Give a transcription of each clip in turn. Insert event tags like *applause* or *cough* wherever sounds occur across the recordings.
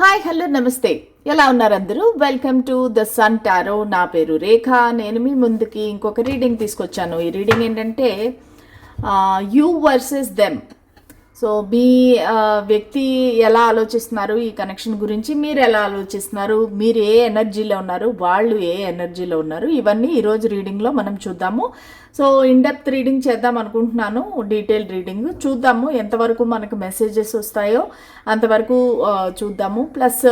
Hi hello నమస్తే. ఎలా ఉన్నారు అందరూ welcome to the sun tarot నా పేరు రేఖ. నేను మీ ముందుకి ఇంకొక రీడింగ్ తీసుకొచ్చాను. ఈ రీడింగ్ ఏంటంటే యూ వర్సెస్ దెమ్ సో మీ వ్యక్తి ఎలా ఆలోచిస్తున్నారు? ఈ కనెక్షన్ గురించి మీరు ఎలా ఆలోచిస్తున్నారు? మీరు ఏ ఎనర్జీలో ఉన్నారు? వాళ్ళు ఏ ఎనర్జీలో ఉన్నారు? ఇవన్నీ ఈరోజు రీడింగ్లో మనం చూద్దాము. సో ఇన్డెప్త్ రీడింగ్ చేద్దాం అనుకుంటున్నాను. డీటెయిల్ రీడింగ్ చూద్దాము ఎంతవరకు మనకు మెసేజెస్ వస్తాయో అంతవరకు చూద్దాము. ప్లస్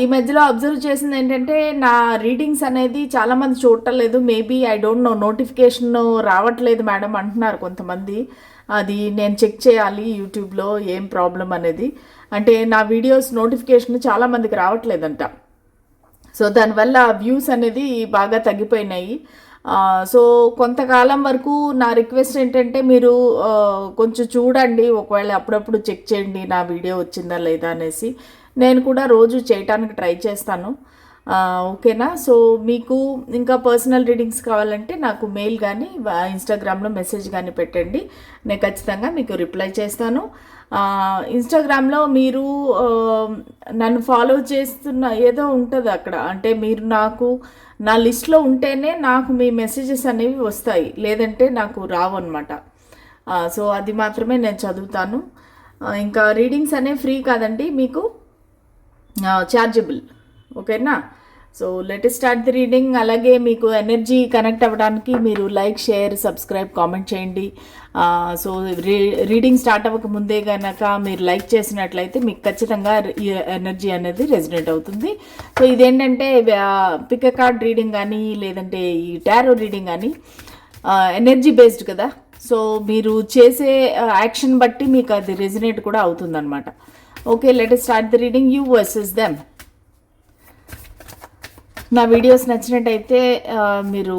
ఈ మధ్యలో అబ్జర్వ్ చేసింది ఏంటంటే నా రీడింగ్స్ అనేది చాలామంది చూడటం లేదు. Maybe I don't know notification రావట్లేదు మేడం అంటున్నారు కొంతమంది. అది నేను చెక్ చేయాలి యూట్యూబ్లో ఏం ప్రాబ్లం అనేది. అంటే నా వీడియోస్ నోటిఫికేషన్ చాలామందికి రావట్లేదంట. సో దానివల్ల వ్యూస్ అనేది బాగా తగ్గిపోయినాయి. సో కొంతకాలం వరకు నా రిక్వెస్ట్ ఏంటంటే మీరు కొంచెం చూడండి ఒకవేళ అప్పుడప్పుడు చెక్ చేయండి నా వీడియో వచ్చిందా లేదా అనేసి. నేను కూడా రోజు చేయటానికి ట్రై చేస్తాను. ఓకేనా? సో మీకు ఇంకా పర్సనల్ రీడింగ్స్ కావాలంటే నాకు మెయిల్ కానీ ఇన్స్టాగ్రామ్లో మెసేజ్ కానీ పెట్టండి. నేను ఖచ్చితంగా మీకు రిప్లై చేస్తాను. ఇన్స్టాగ్రామ్లో మీరు నన్ను ఫాలో చేస్తున్న ఏదో ఉంటుంది అక్కడ. అంటే మీరు నాకు నా లిస్ట్లో ఉంటేనే నాకు మీ మెసేజెస్ అనేవి వస్తాయి. లేదంటే నాకు రావు అనమాట సో అది మాత్రమే నేను చదువుతాను. ఇంకా రీడింగ్స్ అనేవి ఫ్రీ కాదండి మీకు. ఛార్జబుల్ ఓకేనా? So let start the reading అలాగే మీకు ఎనర్జీ కనెక్ట్ అవ్వడానికి మీరు లైక్ షేర్ సబ్స్క్రైబ్ కామెంట్ చేయండి సో రీ రీడింగ్ స్టార్ట్ అవ్వక ముందే కనుక మీరు లైక్ చేసినట్లయితే మీకు ఖచ్చితంగా ఈ ఎనర్జీ అనేది రెజినేట్ అవుతుంది సో ఇదేంటంటే పిక్ కార్డ్ రీడింగ్ కానీ లేదంటే ఈ టారో రీడింగ్ కానీ ఎనర్జీ బేస్డ్ కదా సో మీరు చేసే యాక్షన్ బట్టి మీకు అది రెజినేట్ కూడా అవుతుందన్నమాట okay let start the reading you versus them నా వీడియోస్ నచ్చినట్టయితే మీరు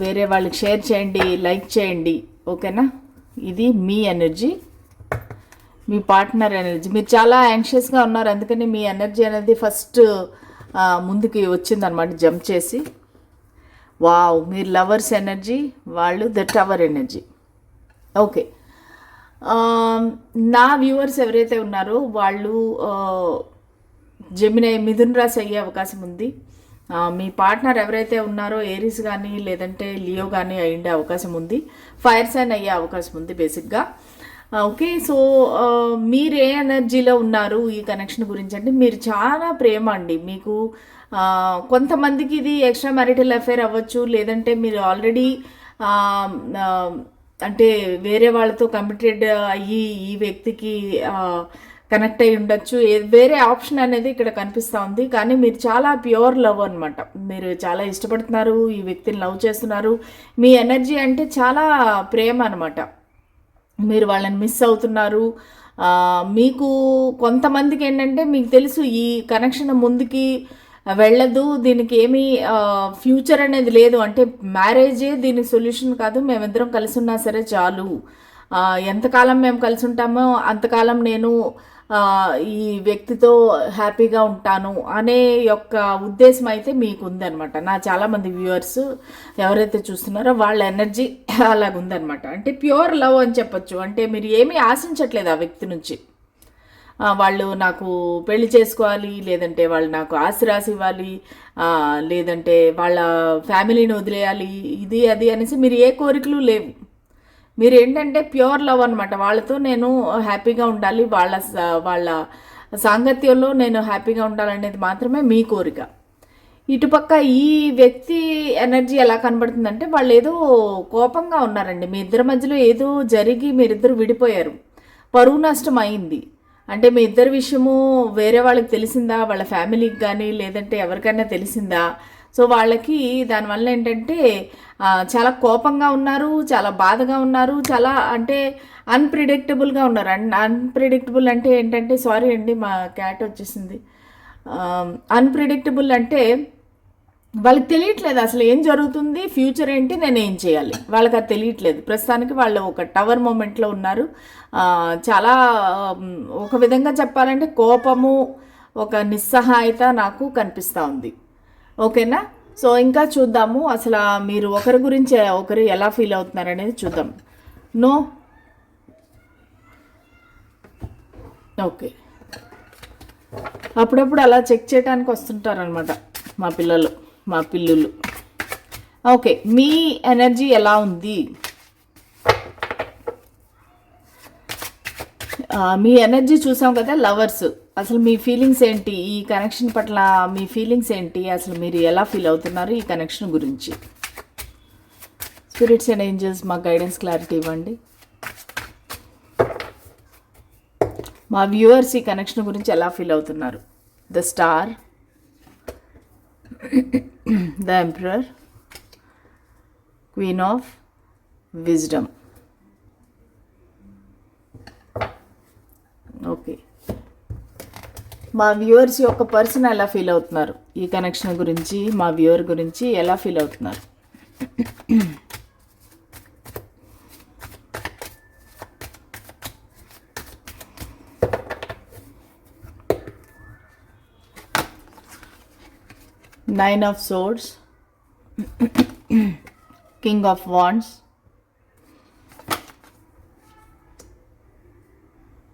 వేరే వాళ్ళకి షేర్ చేయండి లైక్ చేయండి. ఓకేనా? ఇది మీ ఎనర్జీ. మీ పార్ట్నర్ ఎనర్జీ. మీరు చాలా యాంగ్షియస్గా ఉన్నారు అందుకని మీ ఎనర్జీ అనేది ఫస్ట్ ముందుకి వచ్చిందనమాట జంప్ చేసి. వావ్ మీరు లవర్స్ ఎనర్జీ వాళ్ళు ద టవర్ ఎనర్జీ. ఓకే. నా వ్యూవర్స్ ఎవరైతే ఉన్నారో వాళ్ళు జమిన మిథున్ రాశి అయ్యే అవకాశం ఉంది. మీ పార్ట్నర్ ఎవరైతే ఉన్నారో ఏరిస్ కానీ లేదంటే లియో కానీ అయ్యే అవకాశం ఉంది. ఫైర్ సైన్ అయ్యే అవకాశం ఉంది బేసిక్గా. ఓకే సో మీరు ఏ ఎనర్జీలో ఉన్నారు ఈ కనెక్షన్ గురించి అంటే మీరు చాలా ప్రేమ అండి. మీకు కొంతమందికి ఇది ఎక్స్ట్రా మ్యారిటల్ అఫేర్ అవ్వచ్చు లేదంటే మీరు ఆల్రెడీ అంటే వేరే వాళ్ళతో కమిటెడ్ అయ్యి ఈ వ్యక్తికి కనెక్ట్ అయి ఉండొచ్చు. వేరే ఆప్షన్ అనేది ఇక్కడ కనిపిస్తూ ఉంది. కానీ మీరు చాలా ప్యూర్ లవ్ అనమాట మీరు చాలా ఇష్టపడుతున్నారు ఈ వ్యక్తిని లవ్ చేస్తున్నారు. మీ ఎనర్జీ అంటే చాలా ప్రేమ అనమాట మీరు వాళ్ళని మిస్ అవుతున్నారు. మీకు కొంతమందికి ఏంటంటే మీకు తెలుసు ఈ కనెక్షన్ ముందుకి వెళ్ళదు. దీనికి ఏమీ ఫ్యూచర్ అనేది లేదు. అంటే మ్యారేజే దీనికి సొల్యూషన్ కాదు. మేమిద్దరం కలిసి ఉన్నా సరే చాలు. ఎంతకాలం మేము కలిసి ఉంటామో అంతకాలం నేను ఈ వ్యక్తితో హ్యాపీగా ఉంటాను అనే యొక్క ఉద్దేశం అయితే మీకు ఉందనమాట నా చాలామంది వ్యూవర్స్ ఎవరైతే చూస్తున్నారో వాళ్ళ ఎనర్జీ *laughs* అలాగ అంటే ప్యూర్ లవ్ అని చెప్పొచ్చు. అంటే మీరు ఏమీ ఆశించట్లేదు ఆ వ్యక్తి నుంచి. వాళ్ళు నాకు పెళ్ళి చేసుకోవాలి లేదంటే వాళ్ళు నాకు ఆశీరాసి ఇవ్వాలి లేదంటే వాళ్ళ ఫ్యామిలీని వదిలేయాలి ఇది అది అనేసి మీరు ఏ కోరికలు లేవు. మీరు ఏంటంటే ప్యూర్ లవ్ అనమాట వాళ్ళతో నేను హ్యాపీగా ఉండాలి. వాళ్ళ వాళ్ళ సాంగత్యంలో నేను హ్యాపీగా ఉండాలనేది మాత్రమే మీ కోరిక. ఇటుపక్క ఈ వ్యక్తి ఎనర్జీ ఎలా కనబడుతుందంటే వాళ్ళు ఏదో కోపంగా ఉన్నారండి. మీ ఇద్దరి మధ్యలో ఏదో జరిగి మీరిద్దరు విడిపోయారు. పరువు నష్టం అయింది. అంటే మీ ఇద్దరి విషయము వేరే వాళ్ళకి తెలిసిందా? వాళ్ళ ఫ్యామిలీకి కానీ లేదంటే ఎవరికైనా తెలిసిందా? సో వాళ్ళకి దానివల్ల ఏంటంటే చాలా కోపంగా ఉన్నారు చాలా బాధగా ఉన్నారు చాలా అంటే అన్ప్రిడిక్టబుల్గా ఉన్నారు. అండ్ అన్ప్రిడిక్టబుల్ అంటే ఏంటంటే సారీ అండి మా క్యాట్ వచ్చేసింది. అన్ప్రిడిక్టబుల్ అంటే వాళ్ళకి తెలియట్లేదు అసలు ఏం జరుగుతుంది ఫ్యూచర్ ఏంటి నేను ఏం చేయాలి? వాళ్ళకి అది తెలియట్లేదు. ప్రస్తుతానికి వాళ్ళు ఒక టవర్ మూమెంట్లో ఉన్నారు. చాలా ఒక విధంగా చెప్పాలంటే కోపము ఒక నిస్సహాయత నాకు కనిపిస్తూ ఉంది. ఓకేనా? సో ఇంకా చూద్దాము. అసలు మీరు ఒకరి గురించి ఒకరు ఎలా ఫీల్ అవుతున్నారు అనేది చూద్దాం. నో? ఓకే. అప్పుడప్పుడు అలా చెక్ చేయడానికి వస్తుంటారనమాట మా పిల్లలు మా పిల్లులు. ఓకే మీ ఎనర్జీ ఎలా ఉంది? మీ ఎనర్జీ చూసాం కదా లవర్స్. అసలు మీ ఫీలింగ్స్ ఏంటి? ఈ కనెక్షన్ పట్ల మీ ఫీలింగ్స్ ఏంటి? అసలు మీరు ఎలా ఫీల్ అవుతున్నారు ఈ కనెక్షన్ గురించి? స్పిరిట్స్ అండ్ ఏంజల్స్ మా గైడెన్స్ క్లారిటీ ఇవ్వండి. మా వ్యూవర్స్ ఈ కనెక్షన్ గురించి ఎలా ఫీల్ అవుతున్నారు? The star the emperor queen of wisdom okay మా వ్యూవర్స్ యొక్క పర్సన్ ఎలా ఫీల్ అవుతున్నారు? ఈ కనెక్షన్ గురించి మా వ్యూవర్ గురించి ఎలా ఫీల్ అవుతున్నారు? Nine of swords king of wands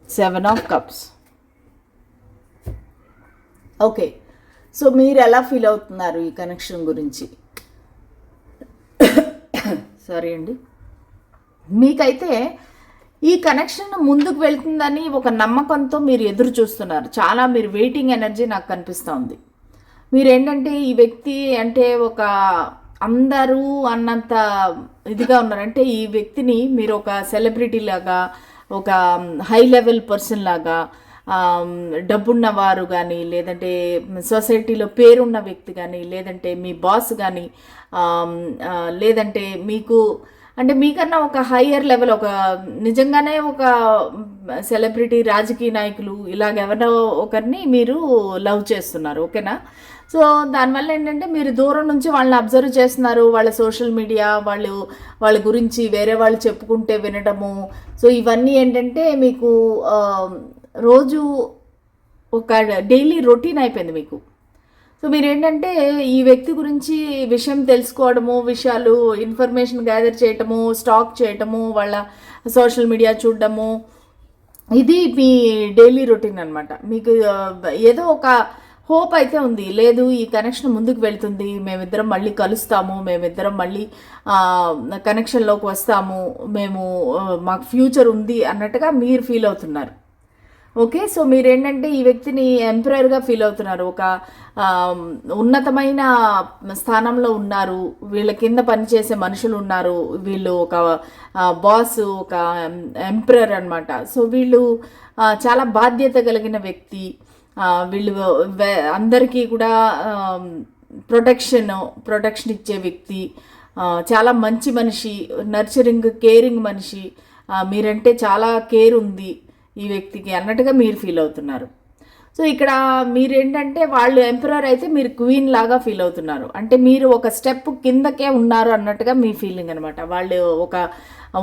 seven of cups okay. So మీరు ఎలా ఫీల్ అవుతున్నారు ఈ కనెక్షన్ గురించి? సారీ అండి. మీకైతే ఈ కనెక్షన్ ముందుకు వెళ్తుందని ఒక నమ్మకంతో మీరు ఎదురు చూస్తున్నారు. చాలా మీరు వెయిటింగ్ ఎనర్జీ నాకు కనిపిస్తూ ఉంది మీరు ఏంటంటే ఈ వ్యక్తి అంటే ఒక అందరూ అన్నంత ఇదిగా ఉన్నారంటే ఈ వ్యక్తిని మీరు ఒక సెలబ్రిటీ లాగా ఒక హై లెవెల్ పర్సన్ లాగా డబ్బున్నవారు కానీ లేదంటే సొసైటీలో పేరున్న వ్యక్తి కానీ లేదంటే మీ బాస్ కానీ లేదంటే మీకు అంటే మీకన్నా ఒక హయ్యర్ లెవెల్ ఒక నిజంగానే ఒక సెలబ్రిటీ రాజకీయ నాయకులు ఇలాగ ఎవరో ఒకరిని మీరు లవ్ చేస్తున్నారు ఓకేనా సో దానివల్ల ఏంటంటే మీరు దూరం నుంచి వాళ్ళని అబ్జర్వ్ చేస్తున్నారు వాళ్ళ సోషల్ మీడియా వాళ్ళు వాళ్ళ గురించి వేరే వాళ్ళు చెప్పుకుంటే వినడము. సో ఇవన్నీ ఏంటంటే మీకు రోజు ఒక డైలీ రొటీన్ అయిపోయింది మీకు. సో మీరు ఏంటంటే ఈ వ్యక్తి గురించి విషయం తెలుసుకోవడము విషయాలు ఇన్ఫర్మేషన్ గ్యాదర్ చేయటము స్టాక్ చేయటము వాళ్ళ సోషల్ మీడియా చూడడము ఇది మీ డైలీ రొటీన్ అనమాట మీకు ఏదో ఒక హోప్ అయితే ఉంది. లేదు ఈ కనెక్షన్ ముందుకు వెళ్తుంది. మేమిద్దరం మళ్ళీ కలుస్తాము. మేమిద్దరం మళ్ళీ కనెక్షన్లోకి వస్తాము. మేము మాకు ఫ్యూచర్ ఉంది అన్నట్టుగా మీరు ఫీల్ అవుతున్నారు. ఓకే సో మీరు ఏంటంటే ఈ వ్యక్తిని ఎంపరర్గా ఫీల్ అవుతున్నారు. ఒక ఉన్నతమైన స్థానంలో ఉన్నారు. వీళ్ళ కింద పనిచేసే మనుషులు ఉన్నారు. వీళ్ళు ఒక బాస్ ఒక ఎంపరర్ అన్నమాట. సో వీళ్ళు చాలా బాధ్యత కలిగిన వ్యక్తి. వీళ్ళు అందరికీ కూడా ప్రొటెక్షన్ ప్రొటెక్షన్ ఇచ్చే వ్యక్తి. చాలా మంచి మనిషి నర్చరింగ్ కేరింగ్ మనిషి. మీరంటే చాలా కేర్ ఉంది. ఈ వ్యక్తికి అన్నట్టుగా మీరు ఫీల్ అవుతున్నారు. సో ఇక్కడ మీరేంటంటే వాళ్ళు ఎంపరర్ అయితే మీరు క్వీన్ లాగా ఫీల్ అవుతున్నారు. అంటే మీరు ఒక స్టెప్ కిందకే ఉన్నారు అన్నట్టుగా మీ ఫీలింగ్ అనమాట వాళ్ళు ఒక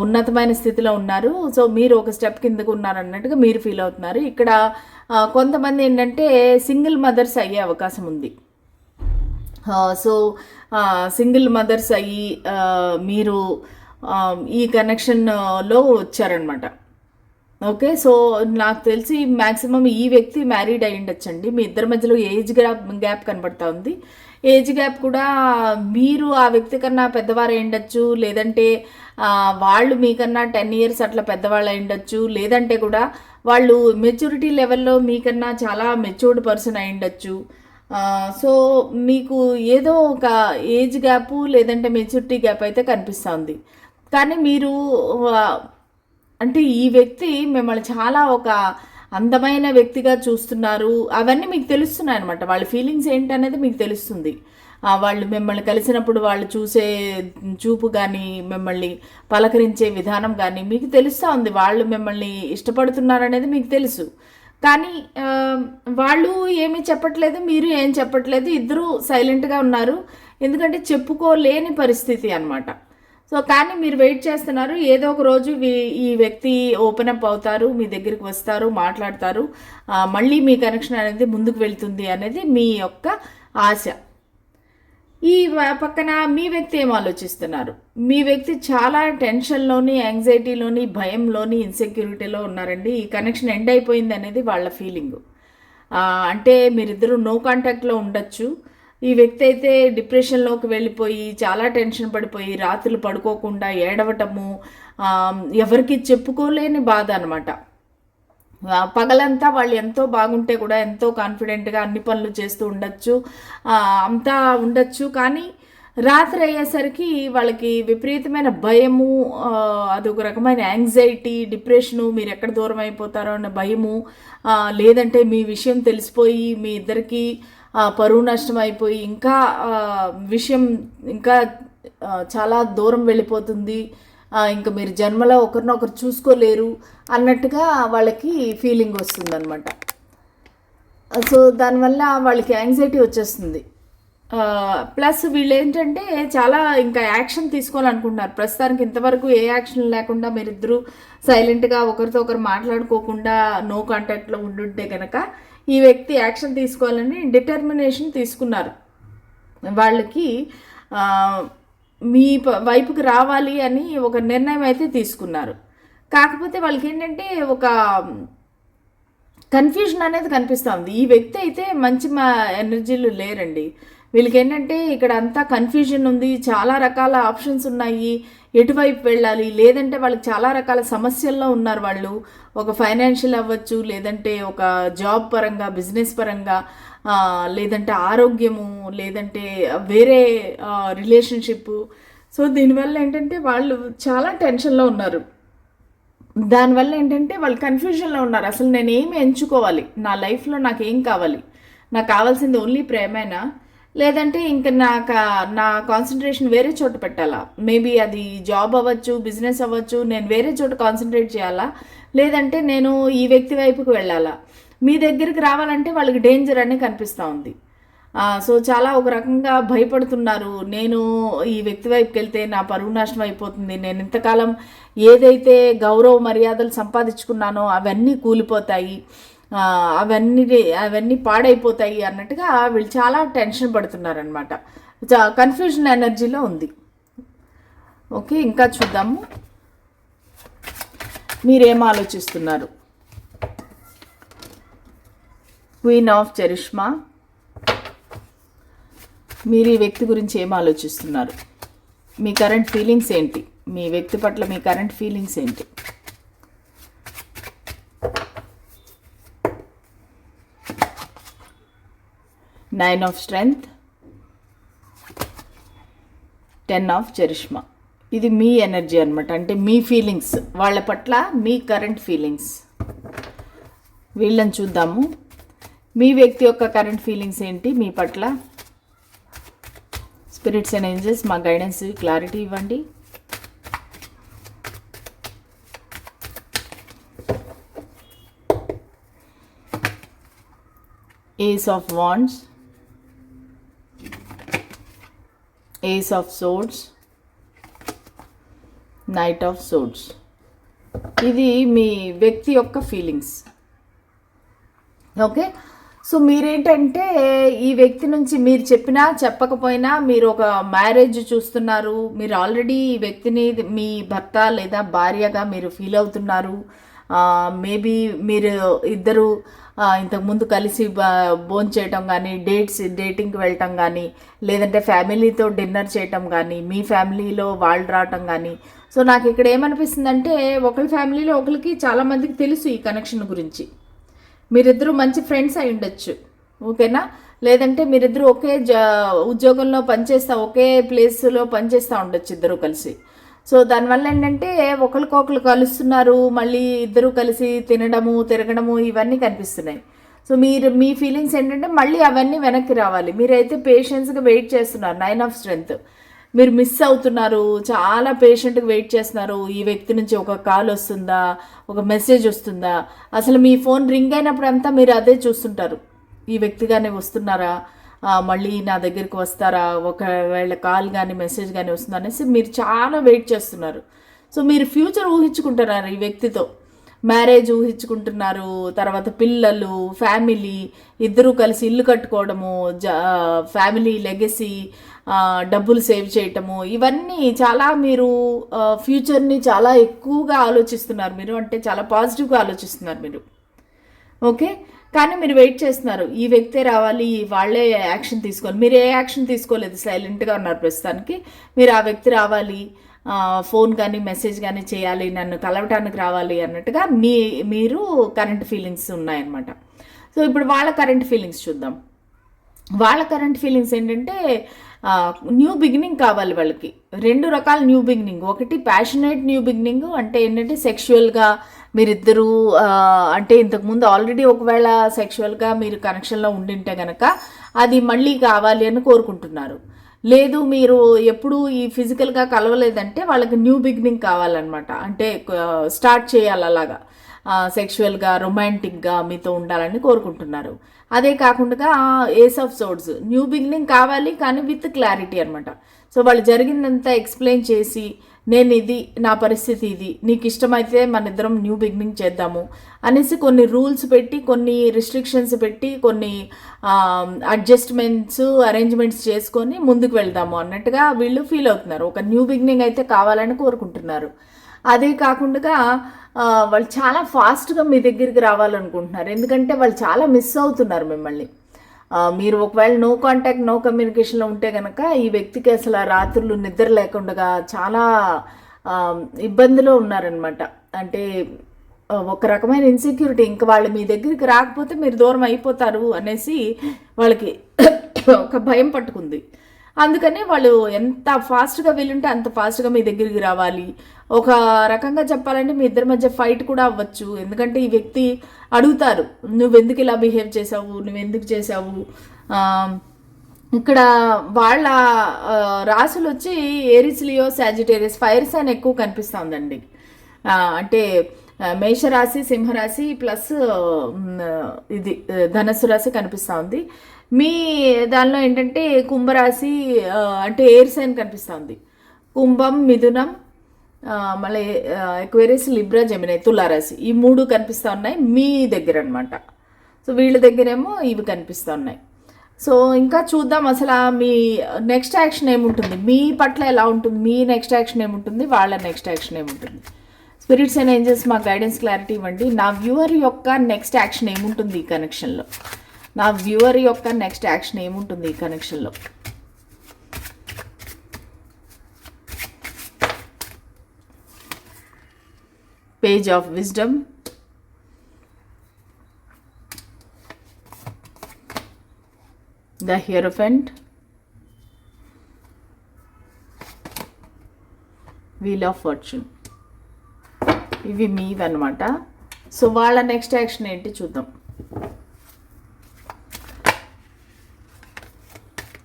ఉన్నతమైన స్థితిలో ఉన్నారు. సో మీరు ఒక స్టెప్ కిందకు ఉన్నారు అన్నట్టుగా మీరు ఫీల్ అవుతున్నారు. ఇక్కడ కొంతమంది ఏంటంటే సింగిల్ మదర్స్ అయ్యే అవకాశం ఉంది. సో సింగిల్ మదర్స్ అయ్యి మీరు ఈ కనెక్షన్లో వచ్చారనమాట ఓకే సో నాకు తెలిసి మ్యాక్సిమం ఈ వ్యక్తి మ్యారీడ్ అయి ఉండొచ్చండి మీ ఇద్దరి మధ్యలో ఏజ్ గ్యాప్ గ్యాప్ కనబడతా ఉంది. ఏజ్ గ్యాప్ కూడా మీరు ఆ వ్యక్తి కన్నా పెద్దవారు అయి ఉండొచ్చు లేదంటే వాళ్ళు మీకన్నా టెన్ ఇయర్స్ అట్లా పెద్దవాళ్ళు అయ్యుండొచ్చు ఉండొచ్చు లేదంటే కూడా వాళ్ళు మెచ్యూరిటీ లెవెల్లో మీకన్నా చాలా మెచ్యూర్డ్ పర్సన్ అయి ఉండొచ్చు సో మీకు ఏదో ఒక ఏజ్ గ్యాప్ లేదంటే మెచ్యూరిటీ గ్యాప్ అయితే కనిపిస్తుంది కానీ మీరు అంటే ఈ వ్యక్తి మిమ్మల్ని చాలా ఒక అందమైన వ్యక్తిగా చూస్తున్నారు. అవన్నీ మీకు తెలుస్తున్నాయి అనమాట వాళ్ళ ఫీలింగ్స్ ఏంటనేది మీకు తెలుస్తుంది. వాళ్ళు మిమ్మల్ని కలిసినప్పుడు వాళ్ళు చూసే చూపు కానీ మిమ్మల్ని పలకరించే విధానం కానీ మీకు తెలుస్తూ ఉంది. వాళ్ళు మిమ్మల్ని ఇష్టపడుతున్నారనేది మీకు తెలుసు. కానీ వాళ్ళు ఏమీ చెప్పట్లేదు మీరు ఏం చెప్పట్లేదు ఇద్దరూ సైలెంట్గా ఉన్నారు. ఎందుకంటే చెప్పుకోలేని పరిస్థితి అనమాట సో కానీ మీరు వెయిట్ చేస్తున్నారు. ఏదో ఒక రోజు ఈ వ్యక్తి ఓపెన్ అప్ అవుతారు మీ దగ్గరికి వస్తారు మాట్లాడతారు. మళ్ళీ మీ కనెక్షన్ అనేది ముందుకు వెళ్తుంది అనేది మీ యొక్క ఆశ. ఈ పక్కన మీ వ్యక్తి ఏం ఆలోచిస్తున్నారు? మీ వ్యక్తి చాలా టెన్షన్లోని యాంగ్జైటీలోని భయంలోని ఇన్సెక్యూరిటీలో ఉన్నారండి. ఈ కనెక్షన్ ఎండ్ అయిపోయింది అనేది వాళ్ళ ఫీలింగ్. అంటే మీరిద్దరూ నో కాంటాక్ట్లో ఉండొచ్చు. ఈ వ్యక్తి అయితే డిప్రెషన్లోకి వెళ్ళిపోయి చాలా టెన్షన్ పడిపోయి రాత్రులు పడుకోకుండా ఏడవటము ఎవరికి చెప్పుకోలేని బాధ అనమాట పగలంతా వాళ్ళు ఎంతో బాగుంటే కూడా ఎంతో కాన్ఫిడెంట్గా అన్ని పనులు చేస్తూ ఉండొచ్చు. అంతా ఉండొచ్చు కానీ రాత్రి అయ్యేసరికి వాళ్ళకి విపరీతమైన భయము అది అదొక రకమైన యాంగ్జైటీ డిప్రెషను మీరు ఎక్కడ దూరం అయిపోతారో అన్న భయము లేదంటే మీ విషయం తెలిసిపోయి మీ ఇద్దరికి పరువు నష్టం అయిపోయి ఇంకా విషయం ఇంకా చాలా దూరం వెళ్ళిపోతుంది. ఇంకా మీరు జన్మలో ఒకరినొకరు చూసుకోలేరు అన్నట్టుగా వాళ్ళకి ఫీలింగ్ వస్తుందన్నమాట. సో దానివల్ల వాళ్ళకి యాంగ్జైటీ వచ్చేస్తుంది. ప్లస్ వీళ్ళు ఏంటంటే చాలా ఇంకా యాక్షన్ తీసుకోవాలనుకుంటున్నారు. ప్రస్తుతానికి ఇంతవరకు ఏ యాక్షన్ లేకుండా మీరిద్దరూ సైలెంట్గా ఒకరితో ఒకరు మాట్లాడుకోకుండా నో కాంటాక్ట్లో ఉండుంటే కనుక ఈ వ్యక్తి యాక్షన్ తీసుకోవాలని డిటర్మినేషన్ తీసుకున్నారు. వాళ్ళకి మీ వైపుకి రావాలి అని ఒక నిర్ణయం అయితే తీసుకున్నారు. కాకపోతే వాళ్ళకి ఏంటంటే ఒక కన్ఫ్యూజన్ అనేది కనిపిస్తుంది ఈ వ్యక్తి అయితే మంచి మా ఎనర్జీలు లేరండి. వీళ్ళకి ఏంటంటే ఇక్కడ అంతా కన్ఫ్యూజన్ ఉంది చాలా రకాల ఆప్షన్స్ ఉన్నాయి. ఎటువైపు వెళ్ళాలి? లేదంటే వాళ్ళకి చాలా రకాల సమస్యల్లో ఉన్నారు వాళ్ళు. ఒక ఫైనాన్షియల్ అవ్వచ్చు లేదంటే ఒక జాబ్ పరంగా బిజినెస్ పరంగా లేదంటే ఆరోగ్యము లేదంటే వేరే రిలేషన్షిప్ సో దీనివల్ల ఏంటంటే వాళ్ళు చాలా టెన్షన్లో ఉన్నారు. దానివల్ల ఏంటంటే వాళ్ళు కన్ఫ్యూజన్లో ఉన్నారు. అసలు నేను ఏమి ఎంచుకోవాలి? నా లైఫ్లో నాకు ఏం కావాలి? నాకు కావాల్సింది ఓన్లీ ప్రేమేనా? లేదంటే ఇంకా నాకు నా కాన్సన్ట్రేషన్ వేరే చోట పెట్టాలా? మేబీ అది జాబ్ అవ్వచ్చు బిజినెస్ అవ్వచ్చు నేను వేరే చోట కాన్సన్ట్రేట్ చేయాలా? లేదంటే నేను ఈ వ్యక్తి వైపుకి వెళ్ళాలా? మీ దగ్గరికి రావాలంటే వాళ్ళకి డేంజర్ అనే కనిపిస్తూ ఉంది. సో చాలా ఒక రకంగా భయపడుతున్నారు. నేను ఈ వ్యక్తి వైపుకి వెళ్తే నా పరువు నాశనం అయిపోతుంది. నేను ఇంతకాలం ఏదైతే గౌరవ మర్యాదలు సంపాదించుకున్నానో అవన్నీ కూలిపోతాయి. అవన్నీ అవన్నీ పాడైపోతాయి అన్నట్టుగా వీళ్ళు చాలా టెన్షన్ పడుతున్నారనమాట కన్ఫ్యూజన్ ఎనర్జీలో ఉంది. ఓకే ఇంకా చూద్దాము. మీరేం ఆలోచిస్తున్నారు? Queen of charisma. మీరు ఈ వ్యక్తి గురించి ఏం ఆలోచిస్తున్నారు? మీ కరెంట్ ఫీలింగ్స్ ఏంటి? మీ వ్యక్తి పట్ల మీ కరెంట్ ఫీలింగ్స్ ఏంటి? Nine of strength ten of charisma ఇది మీ ఎనర్జీ అనమాట అంటే మీ ఫీలింగ్స్ వాళ్ళ పట్ల మీ కరెంట్ ఫీలింగ్స్ వీళ్ళని చూద్దాము. మీ వ్యక్తి యొక్క కరెంట్ ఫీలింగ్స్ ఏంటి? మీ పట్ల స్పిరిట్స్ అండ్ ఏంజల్స్ మా గైడెన్స్ క్లారిటీ ఇవ్వండి. Ace of wands ace of swords knight of swords ఇది మీ వ్యక్తి యొక్క ఫీలింగ్స్ ఓకే సో మీరేంటంటే ఈ వ్యక్తి నుంచి మీరు చెప్పినా చెప్పకపోయినా మీరు ఒక మ్యారేజ్ చూస్తున్నారు. మీరు ఆల్రెడీ ఈ వ్యక్తిని మీ భర్త లేదా భార్యగా మీరు ఫీల్ అవుతున్నారు. మేబీ మీరు ఇద్దరు ఇంతకుముందు కలిసి భోజనం చేయటం కానీ డేట్స్ డేటింగ్కి వెళ్ళటం కానీ లేదంటే ఫ్యామిలీతో డిన్నర్ చేయటం కానీ మీ ఫ్యామిలీలో వాళ్ళు రావటం కానీ సో నాకు ఇక్కడ ఏమనిపిస్తుందంటే ఒకరి ఫ్యామిలీలో ఒకరికి చాలామందికి తెలుసు ఈ కనెక్షన్ గురించి. మీరిద్దరూ మంచి ఫ్రెండ్స్ అయి ఉండొచ్చు. ఓకేనా లేదంటే మీరిద్దరూ ఒకే జా ఉద్యోగంలో పనిచేస్తా ఒకే ప్లేస్లో పనిచేస్తూ ఉండొచ్చు ఇద్దరు కలిసి. సో దానివల్ల ఏంటంటే ఒకరికొకరు కలుస్తున్నారు మళ్ళీ ఇద్దరు కలిసి తినడము తిరగడము ఇవన్నీ కనిపిస్తున్నాయి. సో మీరు మీ ఫీలింగ్స్ ఏంటంటే మళ్ళీ అవన్నీ వెనక్కి రావాలి. మీరైతే పేషెన్స్గా వెయిట్ చేస్తున్నారు నైన్ ఆఫ్ స్ట్రెంగ్త్. మీరు మిస్ అవుతున్నారు చాలా పేషెంట్గా వెయిట్ చేస్తున్నారు ఈ వ్యక్తి నుంచి ఒక కాల్ వస్తుందా ఒక మెసేజ్ వస్తుందా? అసలు మీ ఫోన్ రింగ్ అయినప్పుడు అంతా మీరు అదే చూస్తుంటారు. ఈ వ్యక్తిగానే వస్తున్నారా? మళ్ళీ నా దగ్గరికి వస్తారా? ఒకవేళ కాల్ కానీ మెసేజ్ కానీ వస్తుందా అనేసి మీరు చాలా వెయిట్ చేస్తున్నారు. సో మీరు ఫ్యూచర్ ఊహించుకుంటున్నారు ఈ వ్యక్తితో. మ్యారేజ్ ఊహించుకుంటున్నారు తర్వాత పిల్లలు ఫ్యామిలీ ఇద్దరూ కలిసి ఇల్లు కట్టుకోవడము జ ఫ్యామిలీ లెగసీ డబ్బులు సేవ్ చేయటము ఇవన్నీ చాలా మీరు ఫ్యూచర్ని చాలా ఎక్కువగా ఆలోచిస్తున్నారు మీరు. అంటే చాలా పాజిటివ్గా ఆలోచిస్తున్నారు మీరు. ఓకే? కానీ మీరు వెయిట్ చేస్తున్నారు. ఈ వ్యక్తే రావాలి వాళ్ళే యాక్షన్ తీసుకోవాలి. మీరు ఏ యాక్షన్ తీసుకోలేదు. సైలెంట్గా ఉన్నారు ప్రస్తుతానికి. మీరు ఆ వ్యక్తి రావాలి ఫోన్ కానీ మెసేజ్ కానీ చేయాలి నన్ను కలవటానికి రావాలి అన్నట్టుగా మీ మీరు కరెంట్ ఫీలింగ్స్ ఉన్నాయన్నమాట. సో ఇప్పుడు వాళ్ళ కరెంట్ ఫీలింగ్స్ చూద్దాం. వాళ్ళ కరెంట్ ఫీలింగ్స్ ఏంటంటే న్యూ బిగినింగ్ కావాలి వాళ్ళకి. రెండు రకాల న్యూ బిగినింగ్. ఒకటి ప్యాషనేట్ న్యూ బిగినింగ్ అంటే ఏంటంటే సెక్షువల్గా మీరిద్దరూ అంటే ఇంతకుముందు ఆల్రెడీ ఒకవేళ సెక్షువల్గా మీరు కనెక్షన్లో ఉండింటే కనుక అది మళ్ళీ కావాలి అని కోరుకుంటున్నారు. లేదు మీరు ఎప్పుడు ఈ ఫిజికల్గా కలవలేదంటే వాళ్ళకి న్యూ బిగినింగ్ కావాలన్నమాట. అంటే స్టార్ట్ చేయాలి అలాగా సెక్షువల్గా రొమాంటిక్గా మీతో ఉండాలని కోరుకుంటున్నారు. అదే కాకుండా ace of swords new beginning కావాలి కానీ విత్ క్లారిటీ అనమాట సో వాళ్ళు జరిగిందంతా ఎక్స్ప్లెయిన్ చేసి నేను ఇది నా పరిస్థితి ఇది నీకు ఇష్టమైతే మన ఇద్దరం న్యూ బిగినింగ్ చేద్దాము అనేసి కొన్ని రూల్స్ పెట్టి కొన్ని రిస్ట్రిక్షన్స్ పెట్టి కొన్ని అడ్జస్ట్మెంట్స్ అరేంజ్మెంట్స్ చేసుకొని ముందుకు వెళ్దాము అన్నట్టుగా వీళ్ళు ఫీల్ అవుతున్నారు. ఒక న్యూ బిగినింగ్ అయితే కావాలని కోరుకుంటున్నారు. అదే కాకుండా వాళ్ళు చాలా ఫాస్ట్గా మీ దగ్గరికి రావాలనుకుంటున్నారు. ఎందుకంటే వాళ్ళు చాలా మిస్ అవుతున్నారు మిమ్మల్ని. మీరు ఒకవేళ నో కాంటాక్ట్ నో కమ్యూనికేషన్లో ఉంటే కనుక ఈ వ్యక్తికి అసలు రాత్రులు నిద్ర లేకుండా చాలా ఇబ్బందిలో ఉన్నారనమాట అంటే ఒక రకమైన ఇన్సెక్యూరిటీ ఇంకా వాళ్ళు మీ దగ్గరికి రాకపోతే మీరు దూరం అయిపోతారు అనేసి వాళ్ళకి ఒక భయం పట్టుకుంది. అందుకనే వాళ్ళు ఎంత ఫాస్ట్గా వెళ్ళుంటే అంత ఫాస్ట్గా మీ దగ్గరికి రావాలి. ఒక రకంగా చెప్పాలంటే మీ ఇద్దరి మధ్య ఫైట్ కూడా అవ్వచ్చు. ఎందుకంటే ఈ వ్యక్తి అడుగుతారు నువ్వెందుకు ఇలా బిహేవ్ చేసావు నువ్వెందుకు చేసావు ఇక్కడ వాళ్ళ రాసులు వచ్చి Aries Leo Sagittarius fire sign ఎక్కువ కనిపిస్తుందండి. అంటే మేషరాశి సింహరాశి ప్లస్ ఇది ధనస్సు రాశి కనిపిస్తూ ఉంది మీ దానిలో ఏంటంటే కుంభరాశి అంటే ఎయిర్ సైన్ కనిపిస్తుంది. కుంభం మిథునం మళ్ళీ ఎక్వేరియస్ లిబ్రా జమినై తులారాశి ఈ మూడు కనిపిస్తూ ఉన్నాయి మీ దగ్గర అనమాట సో వీళ్ళ దగ్గరేమో ఇవి కనిపిస్తూ ఉన్నాయి. సో ఇంకా చూద్దాం అసలు మీ నెక్స్ట్ యాక్షన్ ఏముంటుంది? మీ పట్ల ఎలా ఉంటుంది? మీ నెక్స్ట్ యాక్షన్ ఏముంటుంది? వాళ్ళ నెక్స్ట్ యాక్షన్ ఏముంటుంది? స్పిరిట్స్ అండ్ ఏంజల్స్ మా గైడెన్స్ క్లారిటీ ఇవ్వండి. నా వ్యూవర్ యొక్క నెక్స్ట్ యాక్షన్ ఏముంటుంది ఈ కనెక్షన్లో నా వ్యూవర్ యొక్క నెక్స్ట్ యాక్షన్ ఏముంటుంది ఈ కనెక్షన్లో page of wisdom the hierophant wheel of fortune ఇవి మీదనమాట సో వాళ్ళ నెక్స్ట్ యాక్షన్ ఏంటి చూద్దాం.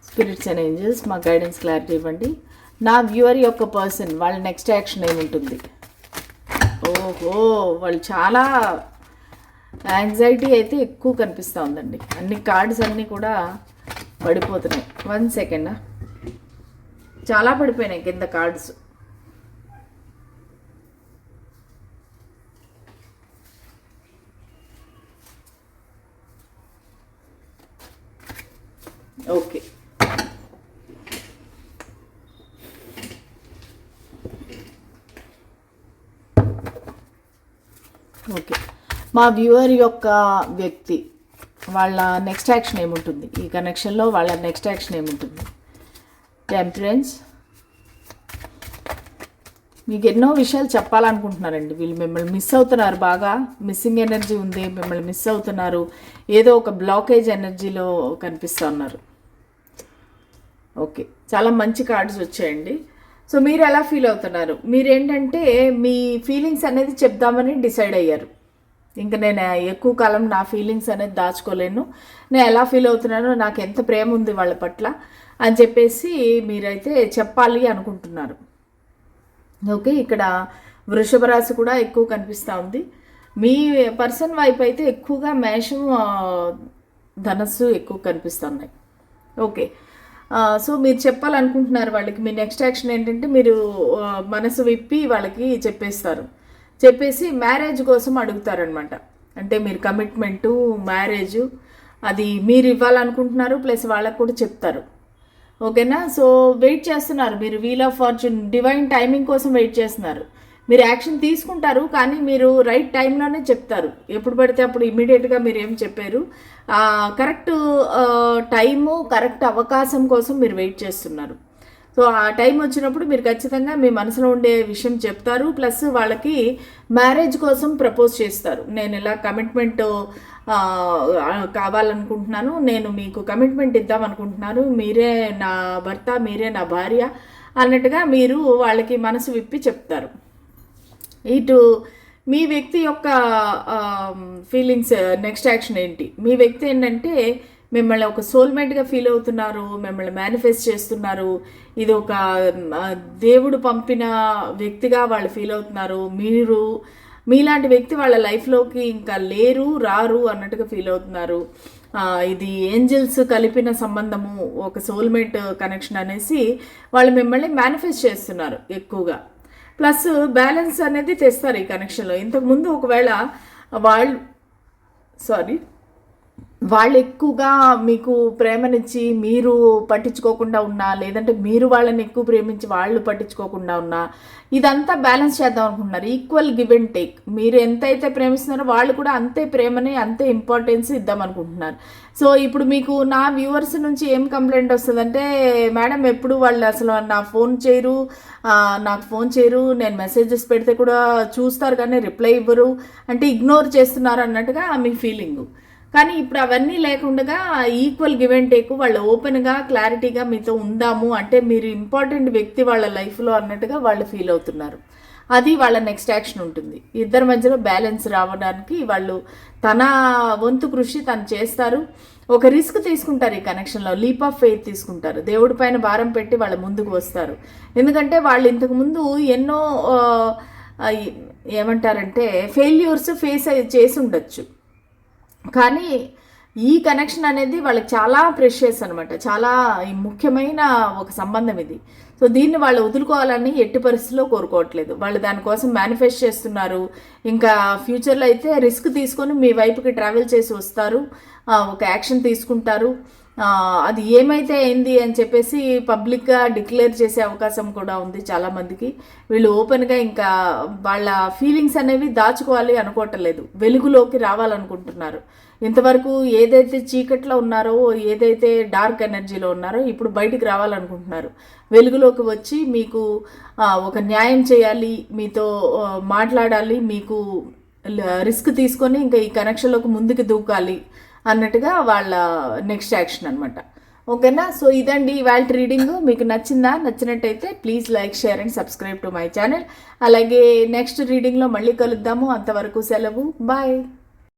స్పిరిట్స్ అండ్ ఏంజల్స్ మా గైడెన్స్ క్లారిటీ ఇవ్వండి. నా వ్యూవర్ యొక్క పర్సన్ వాళ్ళ నెక్స్ట్ యాక్షన్ ఏముంటుంది? ఓహో వాళ్ళు చాలా యాంగ్జైటీ అయితే ఎక్కువ కనిపిస్తూ ఉందండి. అన్ని కార్డ్స్ అన్నీ కూడా పడిపోతున్నాయి. వన్ సెకండ్ చాలా పడిపోయినాయి కింద కార్డ్స్ ఓకే ఓకే. మా వ్యూవర్ యొక్క వ్యక్తి వాళ్ళ నెక్స్ట్ యాక్షన్ ఏముంటుంది? ఈ కనెక్షన్లో వాళ్ళ నెక్స్ట్ యాక్షన్ ఏముంటుంది? టెంపరెన్స్ మీకు ఎన్నో విషయాలు చెప్పాలనుకుంటున్నారండి. వీళ్ళు మిమ్మల్ని మిస్ అవుతున్నారు బాగా. మిస్సింగ్ ఎనర్జీ ఉంది మిమ్మల్ని మిస్ అవుతున్నారు. ఏదో ఒక బ్లాకేజ్ ఎనర్జీలో కనిపిస్తూ ఉన్నారు. ఓకే. చాలా మంచి కార్డ్స్ వచ్చాయండి. సో మీరు ఎలా ఫీల్ అవుతున్నారు? మీరేంటంటే మీ ఫీలింగ్స్ అనేది చెప్దామని డిసైడ్ అయ్యారు. ఇంకా నేను ఎక్కువ కాలం నా ఫీలింగ్స్ అనేది దాచుకోలేను. నేను ఎలా ఫీల్ అవుతున్నానో నాకు ఎంత ప్రేమ ఉంది వాళ్ళ పట్ల అని చెప్పేసి మీరైతే చెప్పాలి అనుకుంటున్నారు. ఓకే ఇక్కడ వృషభ రాశి కూడా ఎక్కువ కనిపిస్తూ ఉంది. మీ పర్సన్ వైపు అయితే ఎక్కువగా మేషం ధనస్సు ఎక్కువ కనిపిస్తున్నాయి ఓకే సో మీరు చెప్పాలనుకుంటున్నారు వాళ్ళకి మీ నెక్స్ట్ యాక్షన్ ఏంటంటే మీరు మనసు విప్పి వాళ్ళకి చెప్పేస్తారు. చెప్పేసి మ్యారేజ్ కోసం అడుగుతారనమాట అంటే మీరు కమిట్మెంటు మ్యారేజ్ అది మీరు ఇవ్వాలనుకుంటున్నారు ప్లస్ వాళ్ళకు కూడా చెప్తారు. ఓకేనా? సో వెయిట్ చేస్తున్నారు. మీరు wheel of fortune divine timing కోసం వెయిట్ చేస్తున్నారు. మీరు యాక్షన్ తీసుకుంటారు కానీ మీరు రైట్ టైంలోనే చెప్తారు. ఎప్పుడు పడితే అప్పుడు ఇమీడియట్గా మీరు ఏం చెప్పారు? కరెక్ట్ టైము కరెక్ట్ అవకాశం కోసం మీరు వెయిట్ చేస్తున్నారు. సో ఆ టైం వచ్చినప్పుడు మీరు ఖచ్చితంగా మీ మనసులో ఉండే విషయం చెప్తారు ప్లస్ వాళ్ళకి మ్యారేజ్ కోసం ప్రపోజ్ చేస్తారు. నేను ఇలా కమిట్మెంట్ కావాలనుకుంటున్నాను నేను మీకు కమిట్మెంట్ ఇద్దాం అనుకుంటున్నాను మీరే నా భర్త మీరే నా భార్య అన్నట్టుగా మీరు వాళ్ళకి మనసు విప్పి చెప్తారు. ఇటు మీ వ్యక్తి యొక్క ఫీలింగ్స్ నెక్స్ట్ యాక్షన్ ఏంటి? మీ వ్యక్తి ఏంటంటే మిమ్మల్ని ఒక సోల్మేట్గా ఫీల్ అవుతున్నారు మిమ్మల్ని మేనిఫెస్ట్ చేస్తున్నారు ఇది ఒక దేవుడు పంపిన వ్యక్తిగా వాళ్ళు ఫీల్ అవుతున్నారు మీరు మీలాంటి వ్యక్తి వాళ్ళ లైఫ్లోకి ఇంకా లేరు రారు అన్నట్టుగా ఫీల్ అవుతున్నారు. ఇది ఏంజల్స్ కలిపిన సంబంధము ఒక సోల్మేట్ కనెక్షన్ అనేసి వాళ్ళు మిమ్మల్ని మేనిఫెస్ట్ చేస్తున్నారు ఎక్కువగా. ప్లస్ బ్యాలెన్స్ అనేది తెస్తారు ఈ కనెక్షన్లో. ఇంతకుముందు ఒకవేళ వాళ్ళు సారీ వాళ్ళు ఎక్కువగా మీకు ప్రేమనిచ్చి మీరు పట్టించుకోకుండా ఉన్నా లేదంటే మీరు వాళ్ళని ఎక్కువ ప్రేమించి వాళ్ళు పట్టించుకోకుండా ఉన్నా ఇదంతా బ్యాలెన్స్ చేద్దాం అనుకుంటున్నారు. ఈక్వల్ గివ్ అండ్ టేక్ మీరు ఎంతైతే ప్రేమిస్తున్నారో వాళ్ళు కూడా అంతే ప్రేమని అంతే ఇంపార్టెన్స్ ఇద్దాం అనుకుంటున్నారు. సో ఇప్పుడు మీకు నా వ్యూవర్స్ నుంచి ఏం కంప్లైంట్ వస్తుందంటే మేడం ఎప్పుడు వాళ్ళు అసలు నా ఫోన్ చేయరు? నాకు ఫోన్ చేయరు. నేను మెసేజెస్ పెడితే కూడా చూస్తారు కానీ రిప్లై ఇవ్వరు. అంటే ఇగ్నోర్ చేస్తున్నారు అన్నట్టుగా మీ ఫీలింగు కానీ ఇప్పుడు అవన్నీ లేకుండా ఈక్వల్ గివ్ అండ్ టేక్ వాళ్ళు ఓపెన్గా క్లారిటీగా మీతో ఉందాము అంటే మీరు ఇంపార్టెంట్ వ్యక్తి వాళ్ళ లైఫ్లో అన్నట్టుగా వాళ్ళు ఫీల్ అవుతున్నారు. అది వాళ్ళ నెక్స్ట్ యాక్షన్ ఉంటుంది. ఇద్దరి మధ్యలో బ్యాలెన్స్ రావడానికి వాళ్ళు తన వంతు కృషి తను చేస్తారు. ఒక రిస్క్ తీసుకుంటారు ఈ కనెక్షన్లో లీప్ ఆఫ్ ఫెయిత్ తీసుకుంటారు. దేవుడి పైన భారం పెట్టి వాళ్ళ ముందుకు వస్తారు. ఎందుకంటే వాళ్ళు ఇంతకుముందు ఎన్నో ఏమంటారంటే ఫెయిల్యూర్స్ ఫేస్ చేసి ఉండొచ్చు. కానీ ఈ కనెక్షన్ అనేది వాళ్ళకి చాలా ప్రెషియస్ అనమాట చాలా ముఖ్యమైన ఒక సంబంధం ఇది. సో దీన్ని వాళ్ళు వదులుకోవాలని ఎట్టి పరిస్థితుల్లో కోరుకోవట్లేదు. వాళ్ళు దానికోసం మేనిఫెస్ట్ చేస్తున్నారు. ఇంకా ఫ్యూచర్లో అయితే రిస్క్ తీసుకొని మీ వైపుకి ట్రావెల్ చేసి వస్తారు. ఒక యాక్షన్ తీసుకుంటారు. అది ఏమైతే అయింది అని చెప్పేసి పబ్లిక్గా డిక్లేర్ చేసే అవకాశం కూడా ఉంది చాలామందికి వీళ్ళు ఓపెన్గా ఇంకా వాళ్ళ ఫీలింగ్స్ అనేవి దాచుకోవాలి అనుకోవటం లేదు వెలుగులోకి రావాలనుకుంటున్నారు. ఇంతవరకు ఏదైతే చీకట్లో ఉన్నారో ఏదైతే డార్క్ ఎనర్జీలో ఉన్నారో ఇప్పుడు బయటికి రావాలనుకుంటున్నారు. వెలుగులోకి వచ్చి మీకు ఒక న్యాయం చేయాలి మీతో మాట్లాడాలి మీకు రిస్క్ తీసుకొని ఇంకా ఈ కనెక్షన్లోకి ముందుకు దూకాలి అన్నట్టుగా వాళ్ళ నెక్స్ట్ యాక్షన్ అనమాట ఓకేనా? సో ఇదండి ఇవాళ రీడింగ్ మీకు నచ్చిందా? నచ్చినట్టయితే please like share and subscribe to my channel అలాగే నెక్స్ట్ రీడింగ్లో మళ్ళీ కలుద్దాము. అంతవరకు సెలవు. బాయ్